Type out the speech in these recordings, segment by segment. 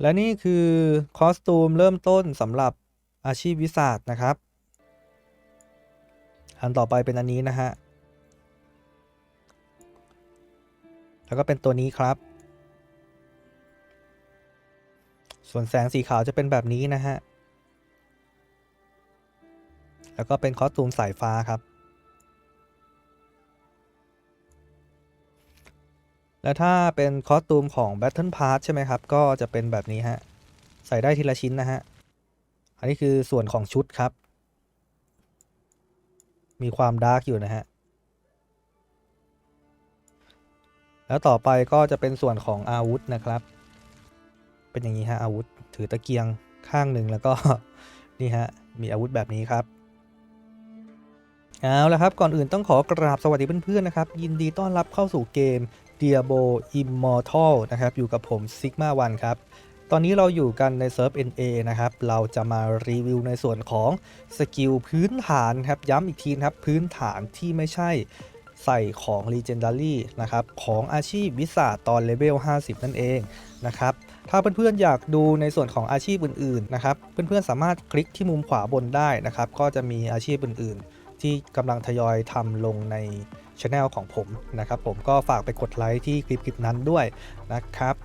และนี่คือคอสตูมเริ่มต้นสำหรับอาชีพวิสาดนะครับ อันต่อไปเป็นอันนี้นะฮะ แล้วก็เป็นตัวนี้ครับ ส่วนแสงสีขาวจะเป็นแบบนี้นะฮะ แล้วก็เป็นคอสตูมสายฟ้าครับ และถ้าเป็นคอสตูมของ Battle Pass ใช่ไหมครับ ก็จะเป็นแบบนี้ฮะ ใส่ได้ทีละชิ้นนะฮะ อันนี้คือส่วนของชุดครับ มีความดาร์กอยู่นะฮะ แล้วต่อไปก็จะเป็นส่วนของอาวุธนะครับ เป็นอย่างนี้ฮะอาวุธ ถือตะเกียงข้างหนึ่งแล้วก็นี่ฮะ มีอาวุธแบบนี้ครับเอาละครับ ก่อนอื่นต้องขอกราบสวัสดีเพื่อนๆนะครับ ยินดีต้อนรับเข้าสู่เกม Diablo Immortal นะครับ อยู่กับผม Sigma One ครับ ตอนนี้เราอยู่กันในเซิร์ฟ NA นะครับ เราจะมารีวิวในส่วนของสกิลพื้นฐานครับ ย้ำอีกทีนะครับ พื้นฐานที่ไม่ใช่ใส่ของ Legendary นะครับ ของอาชีพวิสาตอนเลเวล 50 นั่นเองนะครับ ถ้าเพื่อนๆอยากดูในส่วนของอาชีพอื่นๆนะครับ เพื่อนๆสามารถคลิกที่มุมขวาบนได้นะครับ ก็จะมีอาชีพอื่นๆ ที่กำลังทยอยทำลงใน ช anel ของผมนะครับผมก็ฝากไปกดไลค์ที่คลิปคลิปนั้นด้วยนะครับ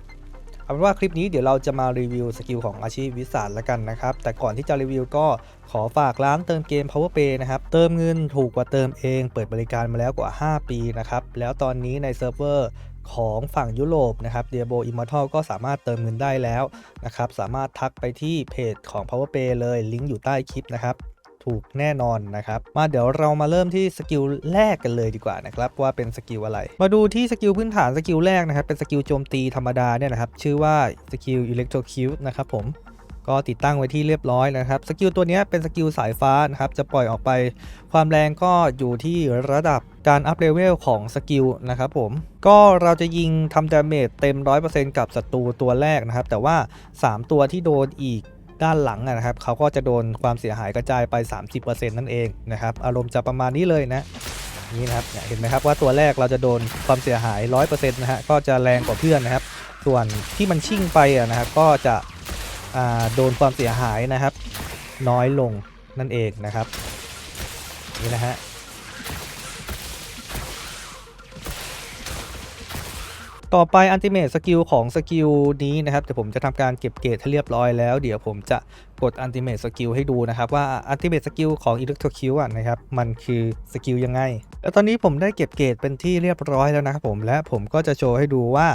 เอาเป็นว่าคลิปนี้เดี๋ยวเราจะมารีวิวสกิลของอาชีพวิสาแล้วกันนะครับ แต่ก่อนที่จะรีวิวก็ขอฝากร้านเติมเกม PowerPay นะครับ เติมเงินถูกกว่าเติมเอง เปิดบริการมาแล้วกว่า 5 ปีนะครับ แล้วตอนนี้ในเซิร์ฟเวอร์ของฝั่งยุโรปนะครับ Diablo Immortal ก็สามารถเติมเงินได้แล้วนะครับ สามารถทักไปที่เพจของ PowerPay เลยลิงก์อยู่ใต้คลิปนะครับ ถูกแน่นอนนะครับ มาเดี๋ยวเรามาเริ่มที่สกิลแรกกันเลยดีกว่านะครับว่าเป็นสกิลอะไร มาดูที่สกิลพื้นฐานสกิลแรกนะครับเป็นสกิลโจมตีธรรมดาเนี่ยนะครับชื่อว่าสกิล Electrocute นะครับผมก็ติดตั้งไว้ที่เรียบร้อยนะครับ สกิลตัวนี้เป็นสกิลสายฟ้านะครับจะปล่อยออกไป ความแรงก็อยู่ที่ระดับการอัพเลเวลของสกิลนะครับผม ก็เราจะยิงทำดาเมจเต็ม 100%กับศัตรูตัวแรกนะครับ แต่ว่า 3 ตัวที่โดนอีก ด้านหลังนะครับเขาก็จะโดนความเสียหายกระจายไป 30%นั่นเองนะครับอารมณ์จะประมาณนี้เลยนะนี่นะครับเห็นไหมครับว่าตัวแรกเราจะโดนความเสียหาย 100%นะฮะก็จะแรงกว่าเพื่อนนะครับ ส่วนที่มันชิ่งไปอะนะครับก็จะโดนความเสียหายนะครับ น้อยลงนั่นเองนะครับนี่นะฮะ ต่อไปอันติเมตสกิลของสกิลนี้นะครับเดี๋ยวผมจะทำการเก็บเกรดให้เรียบร้อยแล้ว เดี๋ยวผมจะกดอันติเมตสกิลให้ดูนะครับ ว่าอันติเมตสกิลของ e l e c t r o q อะนะครับมันคือสกิลยังไง แล้วตอนนี้ผมได้เก็บเกรดเป็นที่เรียบร้อยแล้วนะครับผมและผมก็จะโชว์ให้ดูว่า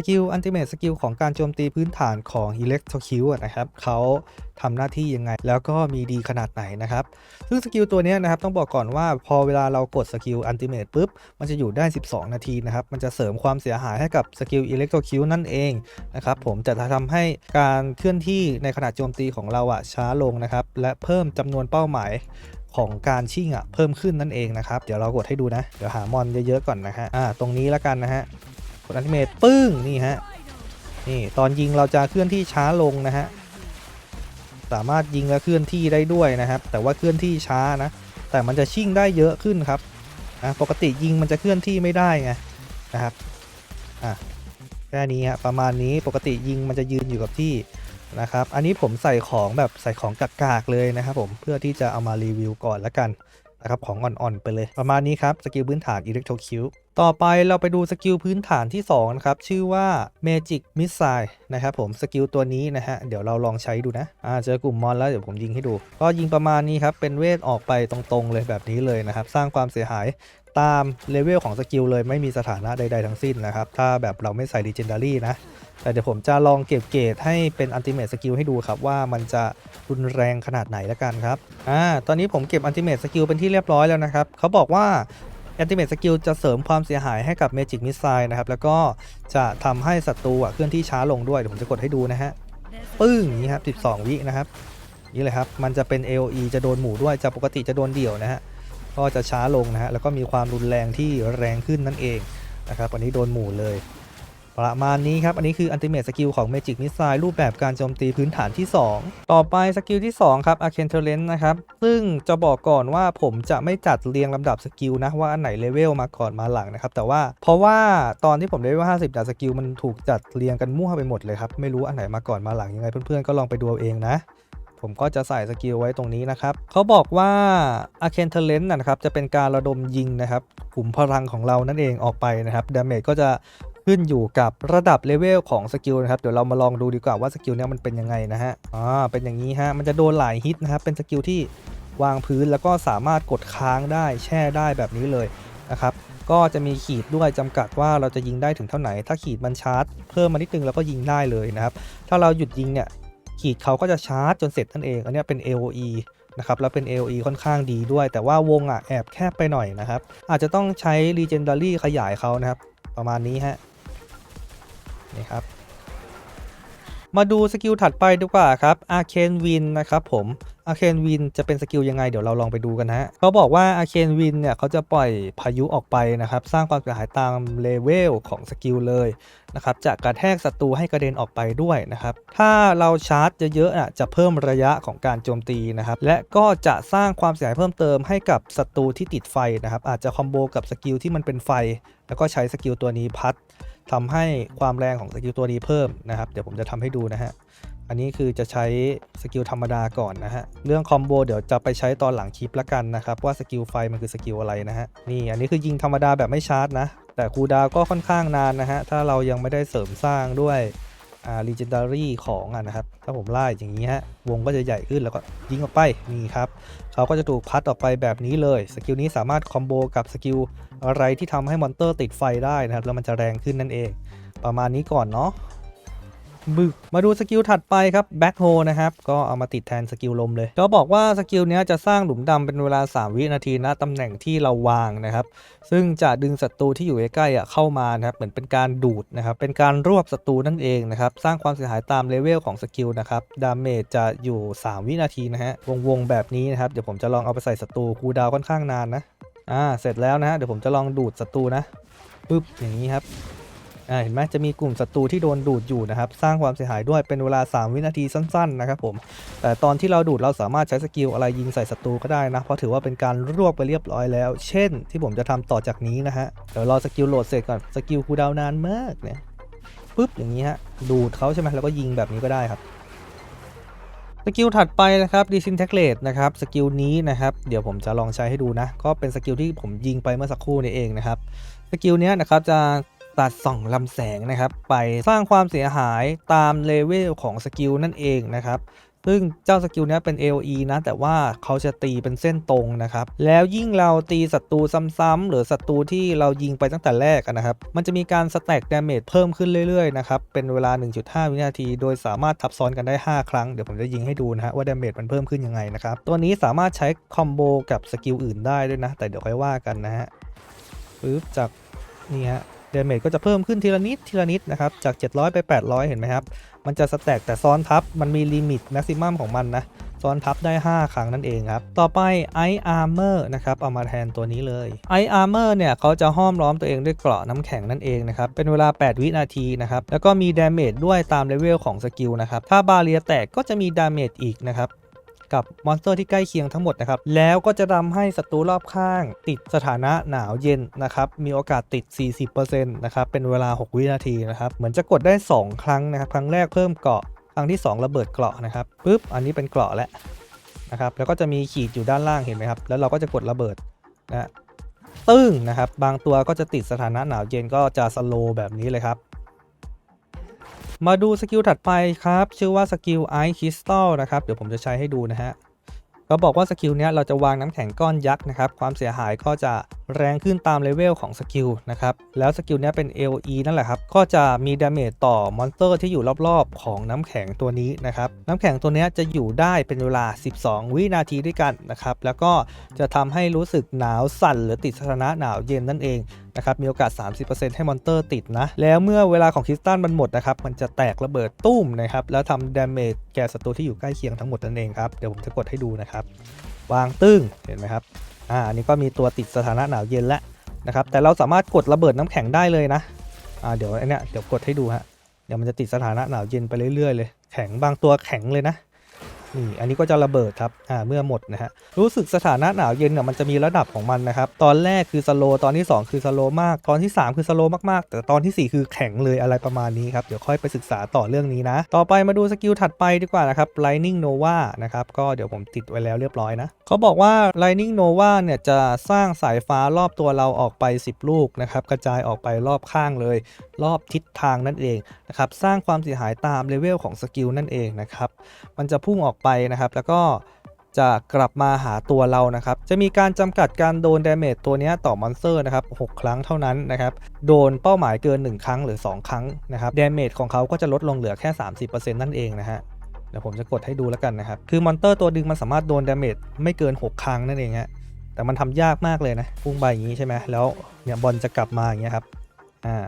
สกิลอันติเม e สกิลของการโจมตีพื้นฐานของ e l e c t r o q อะนะครับเขาทำหน้าที่ยังไง แล้วก็มีดีขนาดไหนนะครับ ซึ่งสกิลตัวนี้นะครับต้องบอกก่อนว่าพอเวลาเรากดสกิลอันติเม e ปุ๊บ มันจะอยู่ได้ 12 นาทีนะครับ มันจะเสริมความเสียหายให้กับสกิลอิเล็กโทรคิวนั่นเองนะครับผมจะทำให้การเคลื่อนที่ในขณะโจมตีของเราอะช้าลงนะครับ และเพิ่มจำนวนเป้าหมายของการชิ่งอะเพิ่มขึ้นนั่นเองนะครับ เดี๋ยวเรากดให้ดูนะ เดี๋ยวหามอนเยอะๆก่อนนะฮะอ่าตรงนี้แล้วกันนะฮะ ดอันติเม e ปึ้งนี่ฮะนี่ตอนยิงเราจะเคลื่อนที่ช้าลงนะฮะสามารถยิงและเคลื่อนที่ได้ด้วยนะครับ แต่ว่าเคลื่อนที่ช้านะแต่มันจะชิ่งได้เยอะขึ้นครับนะปกติยิงมันจะเคลื่อนที่ไม่ได้ไงนะครับอะแค่นี้ฮะประมาณนี้ปกติยิงมันจะยืนอยู่กับที่นะครับ อันนี้ผมใส่ของแบบใส่ของกากๆเลยนะครับผมเพื่อที่จะเอามารีวิวก่อนละกันนะครับของอ่อนๆไปเลยประมาณนี้ครับสกิลพื้นฐาน Electro Q ต่อไปเราไปดูสกิลพื้นฐานที่2นะครับชื่อว่า Magic Missile นะครับผมสกิลตัวนี้นะฮะเดี๋ยวเราลองใช้ดูนะอ่าเจอกลุ่มมอนแล้วเดี๋ยวผมยิงให้ดู ก็ยิงประมาณนี้ครับเป็นเวทออกไปตรงๆเลยแบบนี้เลยนะครับสร้างความเสียหายตามเลเวลของสกิลเลยไม่มีสถานะใดๆทั้งสิ้นนะครับถ้าแบบเราไม่ใส่ Legendary นะแต่เดี๋ยวผมจะลองเก็บเกรดให้เป็นอันติเม e สกิลให้ดูครับว่ามันจะรุนแรงขนาดไหนแล้วกันครับ อ่า ตอนนี้ผมเก็บอันติเม e สกิลเป็นที่เรียบร้อยแล้วนะครับ เขาบอกว่า แอนติเมทสกิลจะเสริมความเสียหายให้กับเมจิกมิสไซล์นะครับ แล้วก็จะทำให้ศัตรูเคลื่อนที่ช้าลงด้วยเดี๋ยวผมจะกดให้ดูนะฮะ ปึ้งอย่างนี้ครับ 12 วินะครับ นี่เลยครับ มันจะเป็น AOE จะโดนหมู่ด้วยจะปกติจะโดนเดี่ยวนะฮะ ก็จะช้าลงนะฮะ แล้วก็มีความรุนแรงที่แรงขึ้นนั่นเองนะครับ วันนี้โดนหมู่เลย ประมาณนี้ครับ อันนี้คืออันติเม e สกิลของ Magic Missile รูปแบบการโจมตีพื้นฐานที่ 2 ต่อไปสกิลที่ 2 ครับ Arcane Torrent นะครับ ซึ่งจะบอกก่อนว่าผมจะไม่จัดเรียงลำดับสกิลนะ ว่าอันไหนเลเวลมาก่อนมาหลังนะครับ แต่ว่าเพราะว่าตอนที่ผมเลเวล50ดาสกิลมันถูกจัดเรียงกันมั่วไปหมดเลยครับ ไม่รู้อันไหนมาก่อนมาหลังยังไงเพื่อนๆก็ลองไปดูเอาเองนะผมก็จะใส่สกิลไว้ตรงนี้นะครับ เขาบอกว่า Arcane Talent นะนะครับ จะเป็นการระดมยิงนะครับกลุ่มพลังของเรานั่นเองออกไปนะครับดาเมจก็จะ ขึ้นอยู่กับระดับเลเวลของสกิลนะครับ เดี๋ยวเรามาลองดูดีกว่าว่าสกิลเนี้ยมันเป็นยังไงนะฮะ อ่า เป็นอย่างนี้ฮะ มันจะโดนหลายฮิตนะครับ เป็นสกิลที่วางพื้นแล้วก็สามารถกดค้างได้แช่ได้แบบนี้เลยนะครับ ก็จะมีขีดด้วยจำกัดว่าเราจะยิงได้ถึงเท่าไหร่ ถ้าขีดมันชาร์จเพิ่มมานิดนึงเราก็ยิงได้เลยนะครับ ถ้าเราหยุดยิงเนี่ยขีดเขาก็จะชาร์จจนเสร็จนั่นเอง อันเนี้ยเป็น AOE นะครับแล้วเป็น AOE ค่อนข้างดีด้วย แต่ว่าวงอะแอบแคบไปหน่อยนะครับ อาจจะต้องใช้ Legendary ขยายเขานะครับ ประมาณนี้ฮะ นี่ครับ มาดูสกิลถัดไปดีกว่าครับ Arcane Wind นะครับผม Arcane Wind จะเป็นสกิลยังไงเดี๋ยวเราลองไปดูกันนะฮะเขาบอกว่า Arcane Wind เนี่ยเขาจะปล่อยพายุออกไปนะครับ สร้างความเสียหายตามเลเวลของสกิลเลยนะครับจะกระแทกศัตรูให้กระเด็นออกไปด้วยนะครับ ถ้าเราชาร์จเยอะๆอะจะเพิ่มระยะของการโจมตีนะครับ และก็จะสร้างความเสียหายเพิ่มเติมให้กับศัตรูที่ติดไฟนะครับ อาจจะคอมโบกับสกิลที่มันเป็นไฟ แล้วก็ใช้สกิลตัวนี้พัด ทำให้ความแรงของสกิลตัวนี้เพิ่มนะครับเดี๋ยวผมจะทำให้ดูนะฮะอันนี้คือจะใช้สกิลธรรมดาก่อนนะฮะ เรื่องคอมโบเดี๋ยวจะไปใช้ตอนหลังคลิปละกันนะครับ ว่าสกิลไฟมันคือสกิลอะไรนะฮะ นี่อันนี้คือยิงธรรมดาแบบไม่ชาร์จนะ แต่คูดาวก็ค่อนข้างนานนะฮะ ถ้าเรายังไม่ได้เสริมสร้างด้วย อ่า legendary ของอะนะครับ ถ้าผมไล่อย่างนี้ฮะ วงก็จะใหญ่ขึ้นแล้วก็ยิงออกไป นี่ครับ เขาก็จะถูกพัดออกไปแบบนี้เลย สกิลนี้สามารถคอมโบกับสกิลอะไรที่ทำให้มอนเตอร์ติดไฟได้นะครับ แล้วมันจะแรงขึ้นนั่นเอง ประมาณนี้ก่อนเนาะ บึกมาดูสกิลถัดไปครับแบ็คโฮนะครับ ก็เอามาติดแทนสกิลลมเลย ก็บอกว่าสกิลนี้จะสร้างหลุมดำเป็นเวลา 3 วินาทีนะตำแหน่งที่เราวางนะครับ ซึ่งจะดึงศัตรูที่อยู่ใกล้ๆเข้ามานะครับ เหมือนเป็นการดูดนะครับ เป็นการรวบศัตรูนั่นเองนะครับ สร้างความเสียหายตามเลเวลของสกิลนะครับ ดาเมจจะอยู่ 3 วินาทีนะฮะ วงๆแบบนี้นะครับ เดี๋ยวผมจะลองเอาไปใส่ศัตรูคูดาวค่อนข้างนานนะ อ่า เสร็จแล้วนะฮะ เดี๋ยวผมจะลองดูดศัตรูนะปึ๊บอย่างนี้ครับ อ่าเห็นไหมจะมีกลุ่มศัตรูที่โดนดูดอยู่นะครับ สร้างความเสียหายด้วยเป็นเวลา 3 วินาทีสั้น ๆ นะครับผม แต่ตอนที่เราดูดเราสามารถใช้สกิลอะไรยิงใส่ศัตรูก็ได้นะ เพราะถือว่าเป็นการรวบไปเรียบร้อยแล้ว เช่น ที่ผมจะทำต่อจากนี้นะฮะ เดี๋ยวรอสกิลโหลดเสร็จก่อน สกิลคูดาวนานมากเนี่ยปึ๊บอย่างนี้ฮะ ดูดเขาใช่ไหมแล้วก็ยิงแบบนี้ก็ได้ครับสกิลถัดไปนะครับ disintegrate นะครับสกิลนี้นะครับเดี๋ยวผมจะลองใช้ให้ดูนะ ก็เป็นสกิลที่ผมยิงไปเมื่อสักครู่นี้เองนะครับสกิลนี้นะครับจะ ตัดส่องลำแสงนะครับ ไปสร้างความเสียหายตามเลเวลของสกิลนั่นเองนะครับซึ่งเจ้าสกิลนี้เป็น AOE นะ แต่ว่าเขาจะตีเป็นเส้นตรงนะครับ แล้วยิ่งเราตีศัตรูซ้ำๆหรือศัตรูที่เรายิงไปตั้งแต่แรกนะครับ มันจะมีการสแต็กดาเมจเพิ่มขึ้นเรื่อยๆนะครับ เป็นเวลา 1.5 วินาที โดยสามารถทับซ้อนกันได้ 5 ครั้ง เดี๋ยวผมจะยิงให้ดูนะฮะว่าดาเมจมันเพิ่มขึ้นยังไงนะครับ ตัวนี้สามารถใช้คอมโบกับสกิลอื่นได้ด้วยนะ แต่เดี๋ยวค่อยว่ากันนะฮะปึ๊บจากนี่ฮะ เดเมจก็จะเพิ่มขึ้นทีละนิดทีละนิดนะครับ จาก 700 ไป 800 เห็นไหมครับ มันจะสแต็กแต่ซ้อนทับ มันมีลิมิตแม็กซิมัมของมันนะ ซ้อนทับได้ 5 ครั้งนั่นเองครับ ต่อไป Ice Armor นะครับ เอามาแทนตัวนี้เลย Ice Armor เนี่ยเขาจะห้อมล้อมตัวเองด้วยเกราะน้ำแข็งนั่นเองนะครับ เป็นเวลา 8 วินาทีนะครับ แล้วก็มีดาเมจด้วยตามเลเวลของสกิลนะครับ ถ้าบาเรียแตกก็จะมีดาเมจอีกนะครับ กับมอนสเตอร์ที่ใกล้เคียงทั้งหมดนะครับแล้วก็จะทำให้ศัตรูรอบข้าง ติดสถานะหนาวเย็นนะครับมีโอกาสติด 40%นะครับเป็นเวลา 6 วินาทีนะครับเหมือนจะกดได้ 2 ครั้งนะครับครั้งแรกเพิ่มเกราะครั้งที่ 2 ระเบิดเกราะนะครับปึ๊บอันนี้เป็นเกราะแล้วนะครับแล้วก็จะมีขีดอยู่ด้านล่างเห็นไหมครับแล้วเราก็จะกดระเบิดนะตึ้งนะครับบางตัวก็จะติดสถานะหนาวเย็นก็จะสโลว์แบบนี้เลยครับ มาดูสกิลถัดไปครับ ชื่อว่าสกิล Ice Crystal นะครับ เดี๋ยวผมจะใช้ให้ดูนะฮะเขาบอกว่าสกิลนี้เราจะวางน้ำแข็งก้อนยักษ์นะครับ ความเสียหายก็จะแรงขึ้นตามเลเวลของสกิลนะครับ แล้วสกิลนี้เป็น AOE นั่นแหละครับ ก็จะมีดาเมจต่อมอนสเตอร์ที่อยู่รอบๆ ของน้ำแข็งตัวนี้นะครับ น้ำแข็งตัวนี้จะอยู่ได้เป็นเวลา 12 วินาทีด้วยกันนะครับ แล้วก็จะทำให้รู้สึกหนาวสั่นหรือติดสถานะหนาวเย็นนั่นเอง นะครับมีโอกาส 30%ให้มอนเตอร์ติดนะ แล้วเมื่อเวลาของคริสตัลมันหมดนะครับมันจะแตกระเบิดตุ้มนะครับแล้วทำดาเมจแก่ศัตรูที่อยู่ใกล้เคียงทั้งหมดนั่นเองครับเดี๋ยวผมจะกดให้ดูนะครับวางตึ้งเห็นไหมครับอ่าอันนี้ก็มีตัวติดสถานะหนาวเย็นแล้วนะครับแต่เราสามารถกดระเบิดน้ำแข็งได้เลยนะอ่าเดี๋ยวไอ้เนี่ยเดี๋ยวกดให้ดูฮะเดี๋ยวมันจะติดสถานะหนาวเย็นไปเรื่อยๆเลย แข็งบางตัวแข็งเลยนะ นี่อันนี้ก็จะระเบิดครับอ่าเมื่อหมดนะฮะรู้สึกสถานะหนาวเย็นเนี่ยมันจะมีระดับของมันนะครับตอนแรกคือสโลตอนที่ 2 คือสโลมาก ตอนที่ 3 คือสโลมากๆ แต่ตอนทีสี่ 4 คือแข็งเลยอะไรประมาณนี้ครับเดี๋ยวค่อยไปศึกษาต่อเรื่องนี้นะ ต่อไปมาดูสกิลถัดไปดีกว่านะครับ Lightning Nova นะครับก็เดี๋ยวผมติดไว้แล้วเรียบร้อยนะเขาบอกว่า Lightning Nova เนี่ยจะสร้างสายฟ้ารอบตัวเราออกไป 10 ลูกนะครับกระจายออกไปรอบข้างเลย รอบทิศทางนั่นเองนะครับสร้างความเสียหายตามเลเวลของสกิลนั่นเองนะครับมันจะพุ่งออกไปนะครับ แล้วก็จะกลับมาหาตัวเรานะครับ จะมีการจำกัดการโดนดาเมจตัวนี้ต่อมอนสเตอร์นะครับ 6 ครั้งเท่านั้นนะครับ โดนเป้าหมายเกิน 1 ครั้งหรือ 2 ครั้งนะครับดาเมจของเขาก็จะลดลงเหลือแค่ 30%นั่นเองนะฮะ เดี๋ยวผมจะกดให้ดูแล้วกันนะครับ คือมอนเตอร์ตัวดึงมันสามารถโดนดาเมจไม่เกิน 6 ครั้งนั่นเองฮะ แต่มันทำยากมากเลยนะ พุ่งไปอย่างนี้ใช่ไหมแล้วเนี่ยบอลจะกลับมาอย่างเงี้ยครับ อ่า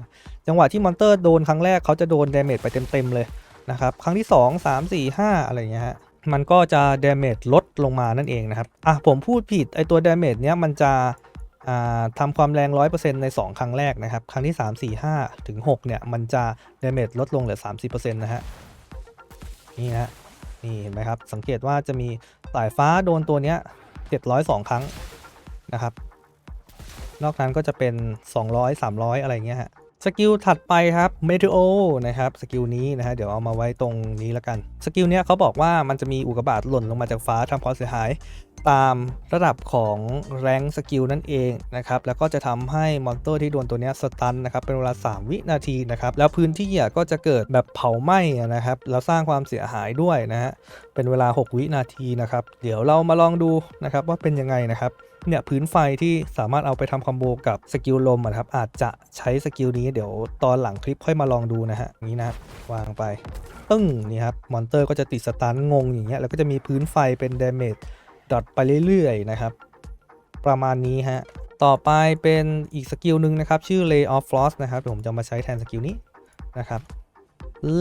จังหวะที่มอนเตอร์โดนครั้งแรกเขาจะโดนดาเมจไปเต็มๆเลยนะครับ ครั้งที่ 2 3 4 5 อะไรเงี้ยฮะ มันก็จะดาเมจลดลงมานั่นเองนะครับ อะผมพูดผิดไอตัวดาเมจเนี้ยมันจะอ่าทำความแรง 100%ใน 2 ครั้งแรกนะครับ ครั้งที่ 3 4 5 ถึง 6 เนี่ย มันจะดาเมจลดลงเหลือ 30%นะฮะ นี่นะ นี่เห็นไหมครับ สังเกตว่าจะมีสายฟ้าโดนตัวเนี้ย 702 ครั้งนะครับ นอกนั้นก็จะเป็น 200 300 อะไรเงี้ยฮะ สกิลถัดไปครับ Meteo นะครับสกิลนี้นะฮะเดี๋ยวเอามาไว้ตรงนี้แล้วกัน สกิลเนี้ยเขาบอกว่ามันจะมีอุกกาบาตหล่นลงมาจากฟ้าทำความเสียหาย ตามระดับของแรงสกิลนั่นเองนะครับแล้วก็จะทำให้มอนสเตอร์ที่โดนตัวนี้สตันนะครับเป็นเวลา 3 วินาทีนะครับแล้วพื้นที่ก็จะเกิดแบบเผาไหม้นะครับแล้วสร้างความเสียหายด้วยนะฮะเป็นเวลา 6 วินาทีนะครับเดี๋ยวเรามาลองดูนะครับว่าเป็นยังไงนะครับ เนี่ยพื้นไฟที่สามารถเอาไปทำคอมโบกับสกิลลมอะครับอาจจะใช้สกิลนี้เดี๋ยวตอนหลังคลิปค่อยมาลองดูนะฮะอย่างนี้นะวางไปตึ้งนี่ครับมอนเตอร์ก็จะติดสตันงงอย่างเงี้ยแล้วก็จะมีพื้นไฟเป็นเดเมจดอทไปเรื่อยๆนะครับ ประมาณนี้ฮะต่อไปเป็นอีกสกิลหนึ่งนะครับ ชื่อ Lay of Frost นะครับผมจะมาใช้แทนสกิลนี้นะครับ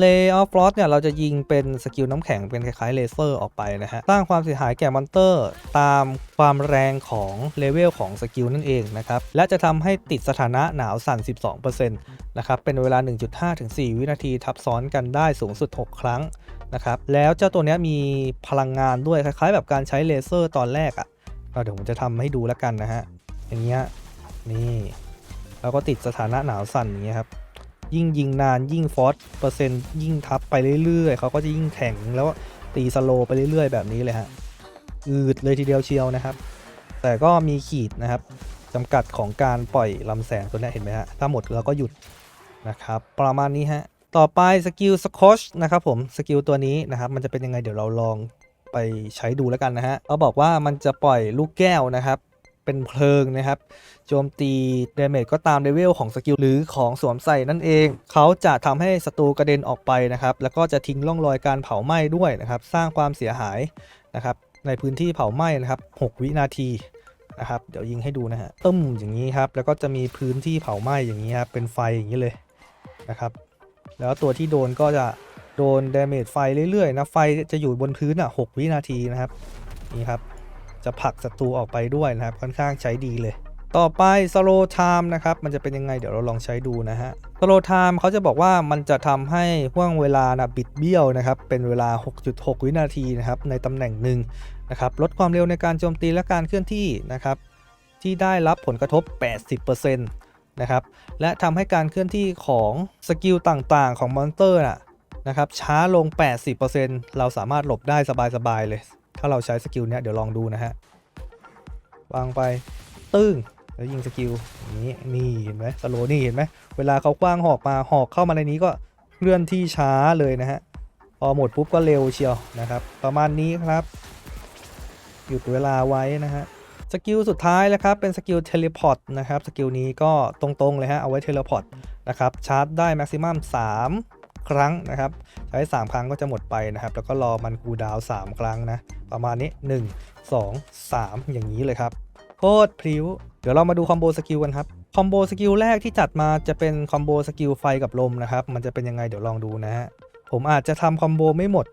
Lay of Frost เนี่ยเราจะยิงเป็นสกิลน้ำแข็งเป็นคล้ายๆเลเซอร์ออกไปนะฮะ สร้างความเสียหายแก่มอนเตอร์ตามความแรงของเลเวลของสกิลนั่นเองนะครับ และจะทำให้ติดสถานะหนาวสั่น 12%นะครับ เป็นเวลา 1.5 ถึง 4 วินาทีทับซ้อนกันได้สูงสุด 6 ครั้งนะครับ แล้วเจ้าตัวนี้มีพลังงานด้วยคล้ายๆ แบบการใช้เลเซอร์ตอนแรกอะ่ะเดี๋ยวผมจะทำให้ดูแล้วกันนะฮะอย่างเงี้ยนี่แล้วก็ติดสถานะหนาวสั่นอย่างเงี้ยครับ ยิ่งยิงนานยิ่งฟอสเปอร์เซ็นต์ยิ่งทับไปเรื่อยๆเขาก็จะยิ่งแข็งแล้วตีสโลไปเรื่อยๆ แบบนี้เลยฮะอืดเลยทีเดียวเชียวนะครับ แต่ก็มีขีดนะครับจำกัดของการปล่อยลำแสงตัวนี้เห็นไหมฮะถ้าหมดเราก็หยุดนะครับประมาณนี้ฮะต่อไปสกิลสโคชนะครับผมสกิลตัวนี้นะครับมันจะเป็นยังไงเดี๋ยวเราลองไปใช้ดูแล้วกันนะฮะเขาบอกว่ามันจะปล่อยลูกแก้วนะครับ เป็นเพลิงนะครับ โจมตีเดเมจก็ตามเลเวลของสกิลหรือของสวมใส่นั่นเอง เขาจะทำให้ศัตรูกระเด็นออกไปนะครับ แล้วก็จะทิ้งร่องรอยการเผาไหม้ด้วยนะครับ สร้างความเสียหายนะครับ ในพื้นที่เผาไหม้นะครับ 6 วินาทีนะครับเดี๋ยวยิงให้ดูนะฮะตึ้มอย่างนี้ครับ แล้วก็จะมีพื้นที่เผาไหม้อย่างนี้ครับเป็นไฟอย่างนี้เลยนะครับ แล้วตัวที่โดนก็จะโดนดาเมจไฟเรื่อยๆนะไฟจะอยู่บนพื้นอะ 6 วินาทีนะครับนี่ครับ จะผลักศัตรูออกไปด้วยนะครับ ค่อนข้างใช้ดีเลย ต่อไป slow time นะครับ มันจะเป็นยังไงเดี๋ยวเราลองใช้ดูนะฮะ slow time เขาจะบอกว่ามันจะทำให้ห่วงเวลานะบิดเบี้ยวนะครับ เป็นเวลา 6.6 วินาทีนะครับ ในตำแหน่งหนึ่งนะครับลดความเร็วในการโจมตีและการเคลื่อนที่นะครับ ที่ได้รับผลกระทบ 80%นะครับ และทำให้การเคลื่อนที่ของสกิลต่างๆ ของมอนสเตอร์น่ะนะครับช้าลง 80%เราสามารถหลบได้สบายๆเลย ถ้าเราใช้สกิลเนี้ยเดี๋ยวลองดูนะฮะวางไปตึ้งแล้วยิงสกิลนี้นี่เห็นไหมสโลนี่เห็นไหมเวลาเขาคว้างหอกมาหอกเข้ามาในนี้ก็เคลื่อนที่ช้าเลยนะฮะพอหมดปุ๊บก็เร็วเชียวนะครับ ประมาณนี้ครับ หยุดเวลาไว้นะฮะสกิลสุดท้ายแล้วครับเป็นสกิลเทเลพอร์ตนะครับสกิลนี้ก็ตรงๆเลยฮะเอาไว้เทเลพอร์ตนะครับชาร์จได้แม็กซิมัม3 ครั้งนะครับใช้ 3 ครั้งก็จะหมดไปนะครับ แล้วก็รอมันคูดาว 3 ครั้งนะ ประมาณนี้ 1 2 3 อย่างนี้เลยครับโคตรพริ้ว เดี๋ยวเรามาดูคอมโบสกิลกันครับคอมโบสกิลแรกที่จัดมาจะเป็นคอมโบสกิลไฟกับลมนะครับ มันจะเป็นยังไงเดี๋ยวลองดูนะฮะผมอาจจะทำคอมโบไม่หมด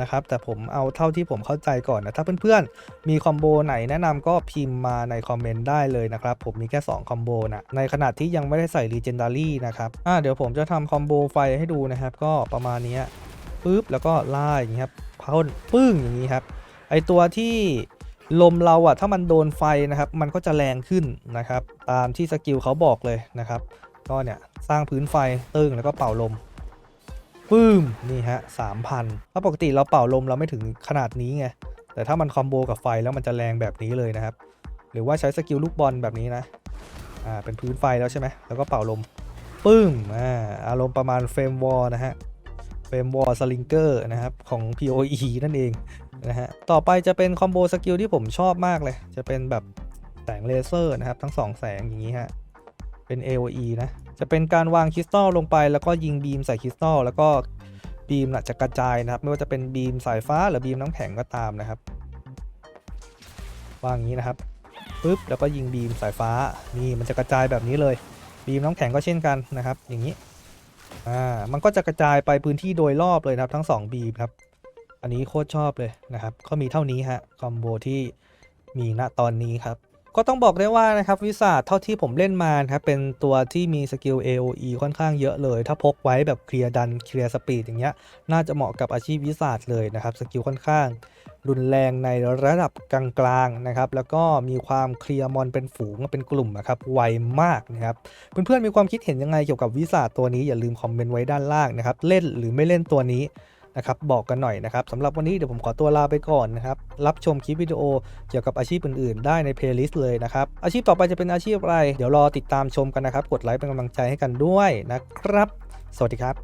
นะครับแต่ผมเอาเท่าที่ผมเข้าใจก่อนนะ ถ้าเพื่อนๆ มีคอมโบไหนแนะนำก็พิมพ์มาในคอมเมนต์ได้เลยนะครับ ผมมีแค่ 2 คอมโบนะในขณะที่ยังไม่ได้ใส่ Legendary นะครับอ่าเดี๋ยวผมจะทำคอมโบไฟให้ดูนะครับ ก็ประมาณนี้ปึ๊บแล้วก็ล่าอย่างนี้ครับพ่นปึ้งอย่างนี้ครับไอตัวที่ลมเราอะถ้ามันโดนไฟนะครับ มันก็จะแรงขึ้นนะครับ ตามที่สกิลเขาบอกเลยนะครับ ก็เนี่ยสร้างพื้นไฟตึงแล้วก็เป่าลม ปึ้มนี่ฮะสามพันถ้าปกติเราเป่าลมเราไม่ถึงขนาดนี้ไงแต่ถ้ามันคอมโบกับไฟแล้วมันจะแรงแบบนี้เลยนะครับ หรือว่าใช้สกิลลูกบอลแบบนี้นะอ่าเป็นพื้นไฟแล้วใช่ไหมแล้วก็เป่าลมปึ้งอ่าอารมณ์ประมาณเฟรมวอลนะฮะเฟรมวอลสลิงเกอร์นะครับของ POE นั่นเองนะฮะต่อไปจะเป็นคอมโบสกิลที่ผมชอบมากเลย จะเป็นแบบแสงเลเซอร์นะครับ ทั้งสองแสงอย่างนี้ฮะเป็น AOE นะ จะเป็นการวางคริสตัลลงไป แล้วก็ยิงบีมใส่คริสตัลแล้วก็บีมนะจะกระจายนะครับ ไม่ว่าจะเป็นบีมสายฟ้าหรือบีมน้ำแข็งก็ตามนะครับวางอย่างนี้นะครับปึ๊บแล้วก็ยิงบีมสายฟ้านี่มันจะกระจายแบบนี้เลย บีมน้ำแข็งก็เช่นกันนะครับ อย่างนี้อ่ามันก็จะกระจายไปพื้นที่โดยรอบเลยนะครับ ทั้ง 2 บีมครับ อันนี้โคตรชอบเลยนะครับก็มีเท่านี้ฮะคอมโบที่มีณตอนนี้ครับ ก็ต้องบอกได้ว่านะครับวิสาเท่าที่ผมเล่นมานครับเป็นตัวที่มีสกิล AOE ค่อนข้างเยอะเลย ถ้าพกไว้แบบเคลียร์ดันเคลียร์สปีดอย่างเงี้ยน่าจะเหมาะกับอาชีพวิสาเลยนะครับสกิลค่อนข้าง รุนแรงในระดับกลางๆนะครับแล้วก็มีความเคลียร์มอนเป็นฝูงเป็นกลุ่มนะครับไวมากนะครับเพื่อนๆมีความคิดเห็นยังไงเกี่ยวกับวิสาตัวนี้อย่าลืมคอมเมนต์ไว้ด้านล่างนะครับเล่นหรือไม่เล่นตัวนี้ นะครับบอกกันหน่อยนะครับสำหรับวันนี้เดี๋ยวผมขอตัวลาไปก่อนนะครับรับชมคลิปวิดีโอเกี่ยวกับอาชีพอื่นๆ ได้ในเพลย์ลิสต์เลยนะครับอาชีพต่อไปจะเป็นอาชีพอะไร เดี๋ยวรอติดตามชมกันนะครับ กดไลค์เป็นกำลังใจให้กันด้วยนะครับ สวัสดีครับ